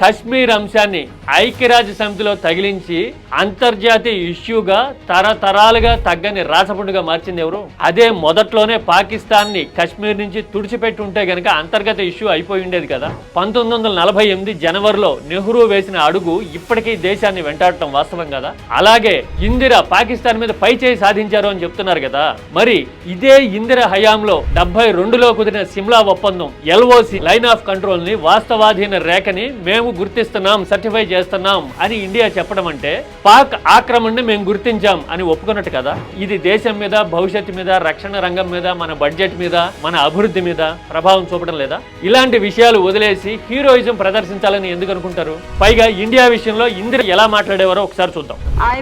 కశ్మీర్ అంశాన్ని ఐక్యరాజ్య సమితిలో తగిలించి అంతర్జాతీయ ఇష్యూగా తరతరాలుగా తగ్గని రాసపుండుగా మార్చింది ఎవరు? అదే మొదట్లోనే పాకిస్తాన్ని కశ్మీర్ నుంచి తుడిచిపెట్టి ఉంటే గనక అంతర్గత ఇష్యూ అయిపోయి ఉండేది కదా. పంతొమ్మిది వందల నలభై ఎనిమిది జనవరిలో నెహ్రూ వేసిన అడుగు ఇప్పటికీ దేశాన్ని వెంటాడటం వాస్తవం కదా. అలాగే ఇందిర పాకిస్తాన్ మీద పై చేయి సాధించారు అని చెప్తున్నారు కదా. మరి ఇదే ఇందిర హయాంలో డెబ్బై రెండులో కుదిరిన సిమ్లా ఒప్పందం ఎల్ఓసి లైన్ ఆఫ్ కంట్రోల్ని వాస్తవాధీన రేఖని మేము గుర్తిస్తున్నాం సర్టిఫై చేస్తున్నాం అని ఇండియా చెప్పడం అంటే పాక్ ఆక్రమణని మేము గుర్తించాం అని ఒప్పుకున్నట్టు కదా? ఇది దేశం మీద భవిష్యత్తు మీద రక్షణ రంగం మీద మన బడ్జెట్ మీద మన అభివృద్ధి మీద ప్రభావం చూపడం లేదా? ఇలాంటి విషయాలు వదిలేసి హీరోయిజం ప్రదర్శించాలని ఎందుకు అనుకుంటారు? పైగా ఇండియా విషయంలో ఇందిర ఎలా మాట్లాడేవారో ఒకసారి చూద్దాం.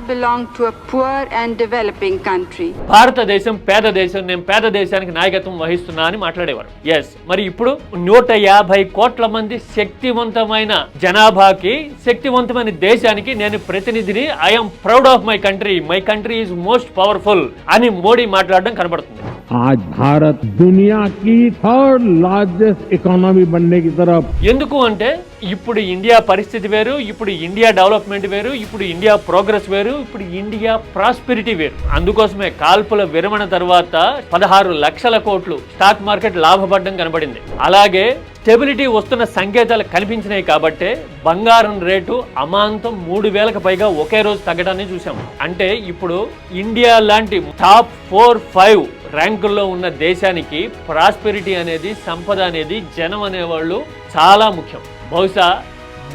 Belong to a poor and developing country. భారతదేశం పేద దేశం నేను పేద దేశానికి నాయకత్వం వహిస్తున్నా అని మాట్లాడేవారు. ఎస్ మరి ఇప్పుడు నూట యాభై కోట్ల మంది శక్తివంతమైన జనాభాకి శక్తివంతమైన దేశానికి నేను ప్రతినిధిని I'm proud of my country my country is most powerful అని మోడీ మాట్లాడడం కనబడుతుంది. आज भारत दुनिया की थर्ड लार्जेस्ट इकोनॉमी बनने की तरफ ఎందుకు అంటే ఇప్పుడు ఇండియా పరిస్థితి వేరు ఇప్పుడు ఇండియా డెవలప్మెంట్ వేరు ఇప్పుడు ఇండియా ప్రోగ్రెస్ వేరు ఇప్పుడు ఇండియా ప్రాస్పెరిటీ వేరు అందుకోసమే కాల్పుల విరమణ తర్వాత పదహారు లక్షల కోట్లు స్టాక్ మార్కెట్ లాభపడడం కనబడింది అలాగే స్టెబిలిటీ వస్తున్న సంకేతాలు కనిపించినాయి కాబట్టే బంగారం రేటు అమాంతం మూడు వేలకు పైగా ఒకే రోజు తగ్గడాన్ని చూసాం అంటే ఇప్పుడు ఇండియా లాంటి టాప్ ఫోర్ ఫైవ్ ర్యాంకుల్లో ఉన్న దేశానికి ప్రాస్పెరిటీ అనేది సంపద అనేది జనం అనేవాళ్ళు చాలా ముఖ్యం. బహుశా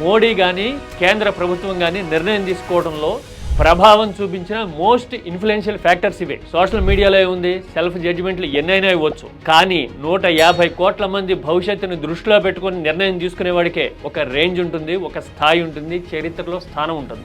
మోడీ కానీ కేంద్ర ప్రభుత్వం కానీ నిర్ణయం తీసుకోవడంలో ప్రభావం చూపించిన మోస్ట్ ఇన్ఫ్లుయెన్షియల్ ఫ్యాక్టర్స్ ఇవే. సోషల్ మీడియాలో ఉంది సెల్ఫ్ జడ్జిమెంట్లు ఎన్నైనా ఇవ్వచ్చు. కానీ నూట యాభై కోట్ల మంది భవిష్యత్తును దృష్టిలో పెట్టుకొని నిర్ణయం తీసుకునేవాడికే ఒక రేంజ్ ఉంటుంది ఒక స్థాయి ఉంటుంది చరిత్రలో స్థానం ఉంటుంది.